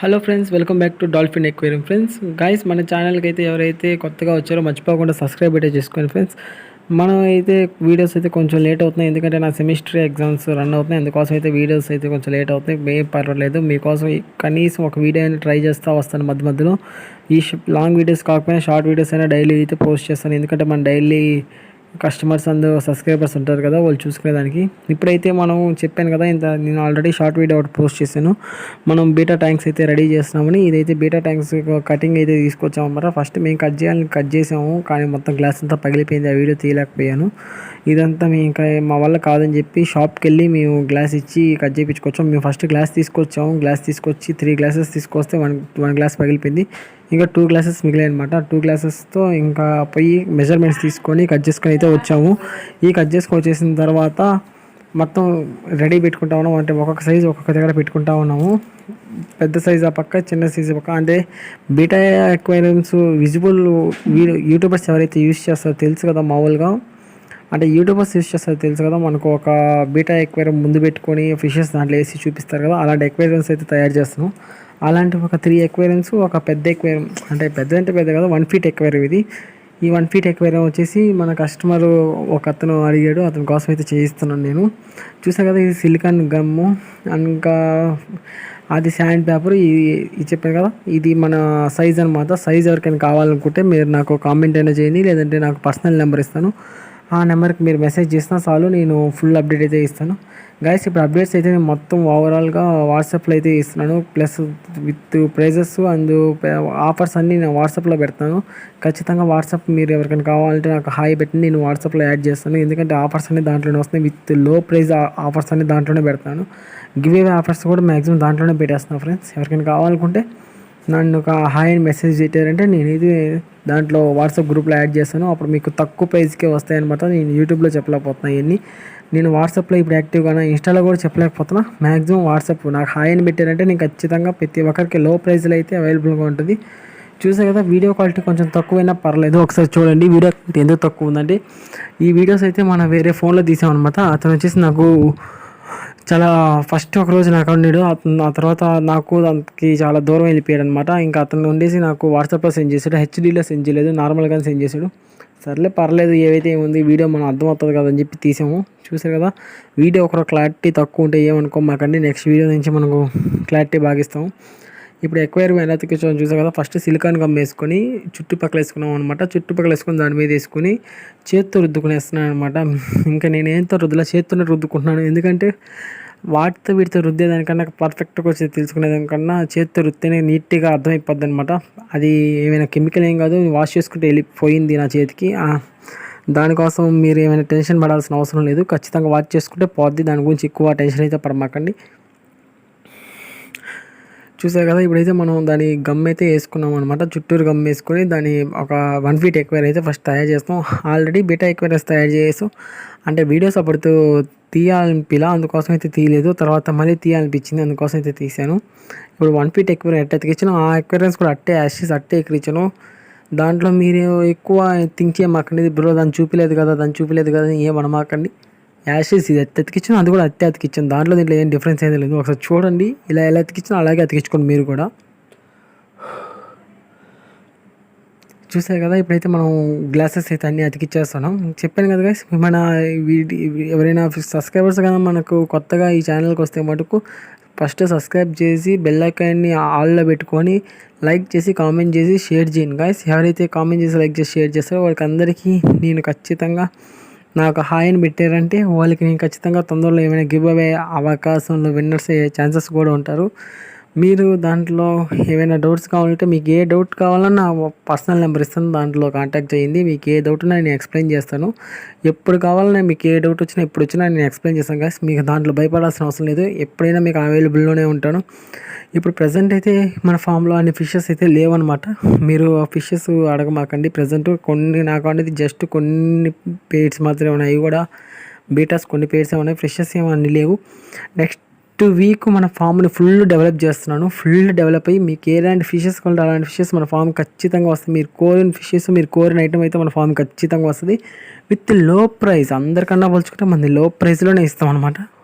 Hello friends welcome back to dolphin aquarium friends guys మన ఛానల్కి అయితే ఎవరైతే కొత్తగా వచ్చారో మర్చిపోకుండా సబ్స్క్రైబ్ అయితే చేసుకోండి ఫ్రెండ్స్ మనం అయితే వీడియోస్ అయితే కొంచెం లేట్ అవుతున్నాయి. ఎందుకంటే నా సెమిస్టర్ ఎగ్జామ్స్ రన్ అవుతున్నాయి. అందుకోసం అయితే వీడియోస్ అయితే కొంచెం లేట్ అవుతున్నాయి. ఏం పర్వాలేదు. మీకోసం కనీసం ఒక వీడియో అయినా ట్రై చేస్తూ వస్తాను మధ్య మధ్యలో. ఈ లాంగ్ వీడియోస్ కాకపోయినా షార్ట్ వీడియోస్ అయినా డైలీ అయితే పోస్ట్ చేస్తాను. ఎందుకంటే మన డైలీ కస్టమర్స్ అండ్ సబ్స్క్రైబర్స్ ఉంటారు కదా వాళ్ళు చూసుకునేదానికి. ఇప్పుడైతే మనం చెప్పాను కదా ఇంత నేను ఆల్రెడీ షార్ట్ వీడియో ఒకటి పోస్ట్ చేశాను. మనం బీటా ట్యాంక్స్ అయితే రెడీ చేస్తున్నామని ఇదైతే బీటా ట్యాంక్స్ కటింగ్ అయితే తీసుకొచ్చాము అన్నమాట. ఫస్ట్ మేము కట్ చేయాలని కట్ చేసాము కానీ మొత్తం గ్లాస్ అంతా పగిలిపోయింది ఆ వీడియో తీయలేకపోయాను. ఇదంతా మేము ఇంకా మా వల్ల కాదని చెప్పి షాప్కి వెళ్ళి మేము గ్లాస్ ఇచ్చి కట్ చేయించుకొచ్చాము. మేము ఫస్ట్ గ్లాస్ తీసుకొచ్చాము. గ్లాస్ తీసుకొచ్చి త్రీ గ్లాసెస్ తీసుకొస్తే వన్ వన్ గ్లాస్ పగిలిపోయింది. ఇంకా టూ గ్లాసెస్ మిగిలాయి అనమాట టూ గ్లాసెస్తో ఇంకా పోయి మెజర్మెంట్స్ తీసుకొని కట్ చేసుకొని అయితే వచ్చాము. ఈ కట్ చేసుకొని వచ్చేసిన తర్వాత మొత్తం రెడీ పెట్టుకుంటా ఉన్నాము అంటే ఒక్కొక్క సైజు ఒక్కొక్క దగ్గర పెట్టుకుంటా ఉన్నాము. పెద్ద సైజ్ ఆ పక్క చిన్న సైజు పక్క. అంటే బీటా ఎక్వైరమ్స్ విజిబుల్ యూట్యూబర్స్ ఎవరైతే యూస్ చేస్తారో తెలుసు కదా మామూలుగా. అంటే యూట్యూబర్స్ యూస్ చేస్తారో తెలుసు కదా మనకు ఒక బీటా ఎక్వేరియం ముందు పెట్టుకొని ఫిషెస్ దాంట్లో వేసి చూపిస్తారు కదా అలాంటి ఎక్వేరియమ్స్ అయితే తయారు చేస్తున్నాం అలాంటి ఒక త్రీ ఎక్వేరియమ్స్ ఒక పెద్ద ఎక్వేరియం అంటే పెద్ద అంటే పెద్ద కదా వన్ ఫీట్ ఎక్వేరియం ఇది. ఈ వన్ ఫీట్ ఎక్వేరియం వచ్చేసి మన కస్టమర్ ఒక అతను అడిగాడు అతని కోసం అయితే చేయిస్తున్నాను నేను. చూసా కదా ఇది సిలికాన్ గమ్ము ఇంకా అది శాండ్ పేపర్ ఇది ఇది చెప్పాను కదా ఇది మన సైజ్ అనమాట సైజ్ ఎవరికైనా కావాలనుకుంటే మీరు నాకు కామెంట్ అయినా చేయండి లేదంటే నాకు పర్సనల్ నెంబర్ ఇస్తాను. ఆ నెంబర్కి మీరు మెసేజ్ చేసినా చాలు నేను ఫుల్ అప్డేట్ అయితే ఇస్తాను. గైస్ ఇప్పుడు అప్డేట్స్ అయితే నేను మొత్తం ఓవరాల్గా వాట్సాప్లో అయితే ఇస్తున్నాను. Plus with prizes and offers అన్నీ నేను వాట్సాప్లో పెడతాను. ఖచ్చితంగా వాట్సాప్ మీరు ఎవరికైనా కావాలంటే నాకు హాయ్ పెట్టి నేను వాట్సాప్లో యాడ్ చేస్తాను. ఎందుకంటే ఆఫర్స్ అన్ని దాంట్లోనే వస్తున్నాయి. విత్లో ప్రైజ్ ఆఫర్స్ అన్ని దాంట్లోనే పెడతాను. గివ్ అవే ఆఫర్స్ కూడా మ్యాక్సిమం దాంట్లోనే పెట్టేస్తున్నాను ఫ్రెండ్స్ ఎవరికైనా కావాలనుకుంటే నన్ను ఒక హాయ్ అని మెసేజ్ పెట్టారంటే నేను ఇది దాంట్లో వాట్సాప్ గ్రూప్లో యాడ్ చేస్తాను. అప్పుడు మీకు తక్కువ ప్రైస్కే వస్తాయన్నమాట. నేను యూట్యూబ్లో చెప్పలేకపోతున్నా ఇవన్నీ. నేను వాట్సాప్లో ఇప్పుడు యాక్టివ్గా ఇన్స్టాలో కూడా చెప్పలేకపోతున్నా. మ్యాక్సిమం వాట్సాప్ నాకు హాయ్ అని పెట్టారంటే నేను ఖచ్చితంగా ప్రతి ఒక్కరికి లో ప్రైస్లో అయితే అవైలబుల్గా ఉంటుంది. చూసే కదా వీడియో క్వాలిటీ కొంచెం తక్కువైనా పర్లేదు. ఒకసారి చూడండి వీడియో క్వాలిటీ ఎందుకు తక్కువ ఉందంటే ఈ వీడియోస్ అయితే మనం వేరే ఫోన్లో తీసామన్నమాట. అతను వచ్చేసి నాకు చాలా ఫస్ట్ ఒక రోజు నాకు ఉన్నాడు అతను ఆ తర్వాత నాకు దానికి చాలా దూరం వెళ్ళిపోయాడు అనమాట ఇంకా అతను ఉండేసి నాకు వాట్సాప్లో సెండ్ చేశాడు. హెచ్డీలో సెండ్ చేయలేదు. నార్మల్గా సెండ్ చేశాడు. సర్లే పర్లేదు. ఏవైతే ఏముంది వీడియో మనం అర్థమవుతుంది కదా అని చెప్పి తీసాము. చూసారు కదా? వీడియో ఒక క్లారిటీ తక్కువ ఉంటే ఏమనుకో మాకండి. నెక్స్ట్ వీడియో నుంచి మనకు క్లారిటీ బాగిస్తాము ఇప్పుడు ఎక్వైర్ ఎలా తిక్కించామని చూసాం కదా ఫస్ట్ సిలికాన్ గమ్ వేసుకొని చుట్టుపక్కల వేసుకున్నాం అనమాట చుట్టుపక్కల వేసుకొని దాని మీద వేసుకొని చేత్తో రుద్దుకునేస్తున్నాను అనమాట ఇంకా నేను ఏంతో రుద్దులా చేత్తోనే రుద్దుకుంటున్నాను. ఎందుకంటే వాటితో వీటితో రుద్దేదానికన్నా పర్ఫెక్ట్గా వచ్చి తెలుసుకునేదానికన్నా చేత్తో రుద్దితేనే నీట్గా అర్థమైపోద్ది అనమాట అది ఏమైనా కెమికల్ ఏం కాదు వాష్ చేసుకుంటే వెళ్ళిపోయింది నా చేతికి. దానికోసం మీరు ఏమైనా టెన్షన్ పడాల్సిన అవసరం లేదు. ఖచ్చితంగా వాష్ చేసుకుంటే పోద్ది. దాని గురించి ఎక్కువ టెన్షన్ అయితే పడమాకండి. చూసారు కదా ఇప్పుడైతే మనం దాని గమ్ అయితే వేసుకున్నాం అనమాట చుట్టూరు గమ్ వేసుకొని దాని ఒక వన్ ఫీట్ ఎక్వైర్ అయితే ఫస్ట్ తయారు చేస్తాం. ఆల్రెడీ బీటా ఎక్వైరస్ తయారు చేసాం అంటే వీడియోస్ అప్పుడు తీయాలనిపిలా అందుకోసం అయితే తీయలేదు. తర్వాత మళ్ళీ తీయాలనిపించింది అందుకోసం అయితే తీసాను. ఇప్పుడు వన్ ఫీట్ ఎక్వైర్ ఎట్ట ఎక్కించాను. ఆ ఎక్వైరెన్స్ కూడా అట్టే యాషెస్ అట్టే ఎక్కించాను. దాంట్లో మీరు ఎక్కువ థింక్ చేయమాకండి. బ్రో దాన్ని చూపిలేదు కదా దాన్ని చూపిలేదు కదా ఏమనమాకండి యాషెస్ ఇది ఎత్తి అతికించాను అది కూడా అత్తే అతికిచ్చాను దాంట్లో దీంట్లో ఏం డిఫరెన్స్ అయితే లేదు ఒకసారి చూడండి. ఇలా ఎలా అతికించాను అలాగే అతికించుకోండి మీరు కూడా. చూసారు కదా ఇప్పుడైతే మనం గ్లాసెస్ అయితే అన్నీ అతికిచ్చేస్తున్నాం చెప్పాను కదా guys, మన వీడి ఎవరైనా సబ్స్క్రైబర్స్ కదా మనకు కొత్తగా ఈ ఛానల్కి వస్తే మటుకు ఫస్ట్ సబ్స్క్రైబ్ చేసి బెల్ ఐకాన్ని ఆల్లో పెట్టుకొని లైక్ చేసి కామెంట్ చేసి షేర్ చేయండి. గాయస్ ఎవరైతే కామెంట్ చేసి లైక్ చేసి షేర్ చేస్తారో వాళ్ళకి అందరికీ నేను ఖచ్చితంగా నాకు హాయ్ అని పెట్టారంటే వాళ్ళకి నేను ఖచ్చితంగా తొందరలో ఏమైనా గివ్ అవే అవకాశంలో విన్నర్స్ అయ్యే ఛాన్సెస్ కూడా ఉంటారు. మీరు దాంట్లో ఏమైనా డౌట్స్ కావాలంటే మీకు ఏ డౌట్ కావాలన్నా పర్సనల్ నెంబర్ ఇస్తాను దాంట్లో కాంటాక్ట్ చేయండి. మీకు ఏ డౌట్ ఉన్నా నేను ఎక్స్ప్లెయిన్ చేస్తాను. ఎప్పుడు కావాలన్నా మీకు ఏ డౌట్ వచ్చినా ఎప్పుడు వచ్చినా నేను ఎక్స్ప్లెయిన్ చేస్తాను. కాస్ మీకు దాంట్లో భయపడాల్సిన అవసరం లేదు. ఎప్పుడైనా మీకు అవైలబుల్లోనే ఉంటాను. ఇప్పుడు ప్రజెంట్ అయితే మన ఫామ్లో అన్ని ఫిషెస్ అయితే లేవన్నమాట. మీరు ఫిషెస్ అడగమాకండి. ప్రజెంట్ కొన్ని నాకు అనేది జస్ట్ కొన్ని పేడ్స్ మాత్రమే ఉన్నాయి. అవి కూడా బీటాస్ కొన్ని పేర్స్ ఉన్నాయి. ఫిషెస్ ఏమన్నీ లేవు. నెక్స్ట్ వీక్ మన ఫామ్ని ఫుల్ డెవలప్ చేస్తున్నాను. ఫుల్ డెవలప్ అయ్యి మీకు ఎలాంటి ఫిషెస్ కావాలంటే అలాంటి ఫిషెస్ మన ఫామ్ ఖచ్చితంగా వస్తుంది. మీరు కోరిన ఫిషెస్ మీరు కోరిన ఐటమ్ అయితే మన ఫామ్ ఖచ్చితంగా వస్తుంది. విత్లో ప్రైస్ అందరికన్నా పోల్చుకుంటే మన లో ప్రైస్లోనే ఇస్తాం అనమాట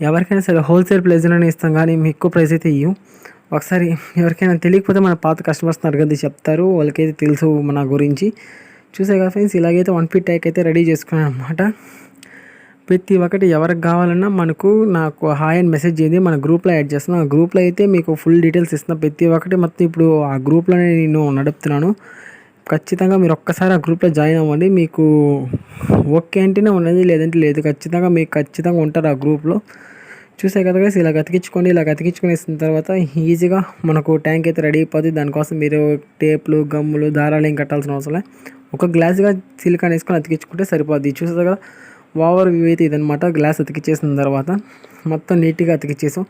ఎవరికైనా సరే హోల్సేల్ ప్రైస్లోనే ఇస్తాం కానీ మేము ఎక్కువ ప్రైస్ అయితే ఇవ్వం ఒకసారి ఎవరికైనా తెలియకపోతే మన పాత కస్టమర్స్ అడగద్ది చెప్తారు. వాళ్ళకైతే తెలుసు మన గురించి. చూసే కదా ఫ్రెండ్స్ ఇలాగైతే వన్ ఫీట్ ట్యాక్ అయితే రెడీ చేసుకున్నాను అనమాట ప్రతి ఒక్కటి ఎవరికి కావాలన్నా మనకు నాకు హాయ్ అని మెసేజ్ చేయండి. మన గ్రూప్లో యాడ్ చేస్తున్నాను. ఆ గ్రూప్లో అయితే మీకు ఫుల్ డీటెయిల్స్ ఇస్తున్నా ప్రతి ఒక్కటి మొత్తం ఇప్పుడు ఆ గ్రూప్లోనే నేను నడుపుతున్నాను. ఖచ్చితంగా మీరు ఒక్కసారి ఆ గ్రూప్లో జాయిన్ అవ్వండి. మీకు ఓకే అంటేనే ఉన్నది లేదంటే లేదు. ఖచ్చితంగా మీకు ఖచ్చితంగా ఉంటారు ఆ గ్రూప్లో. చూసే కదా guys, ఇలా అతికించుకోండి ఇలా గతికించుకునేసిన తర్వాత ఈజీగా మనకు ట్యాంక్ అయితే రెడీ అయిపోతుంది దానికోసం మీరు టేప్లు గమ్ములు దారాలు ఏం కట్టాల్సిన అవసరం లేదు. ఒక గ్లాస్గా సిలికాన్ వేసుకొని అతికించుకుంటే సరిపోద్ది. చూసే కదా ఓవర్ వ్యూ అయితే ఇదనమాట గ్లాస్ అతికిచ్చేసిన తర్వాత మొత్తం నీట్గా అతికిచ్చేసాం.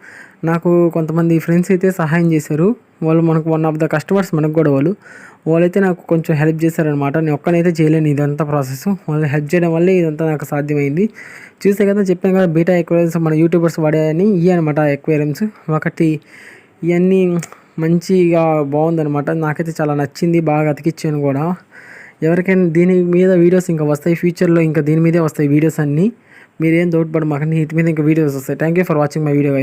నాకు కొంతమంది ఫ్రెండ్స్ అయితే సహాయం చేశారు. వాళ్ళు మనకు వన్ ఆఫ్ ద కస్టమర్స్ మనకు కూడా వాళ్ళు. వాళ్ళైతే నాకు కొంచెం హెల్ప్ చేశారనమాట నేను ఒక్కనైతే చేయలేను ఇదంతా ప్రాసెస్ వాళ్ళు హెల్ప్ చేయడం వల్లే ఇదంతా నాకు సాధ్యమైంది. చూసే కదా చెప్పాను కదా బీటా ఎక్వేరియమ్స్ మన యూట్యూబర్స్ వాడాయని ఇవి అనమాట ఎక్వేరియమ్స్ ఒకటి ఇవన్నీ మంచిగా బాగుందనమాట నాకైతే చాలా నచ్చింది బాగా అతికిచ్చాను కూడా. ఎవరికైనా దీని మీద వీడియోస్ ఇంకా వస్తాయి ఫ్యూచర్లో ఇంకా దీని మీదే వస్తాయి వీడియోస్ అన్నీ. మీరేం డౌట్ పడమాకండి వీటి మీద ఇంకా వీడియోస్ వస్తాయి. Thank you for watching my video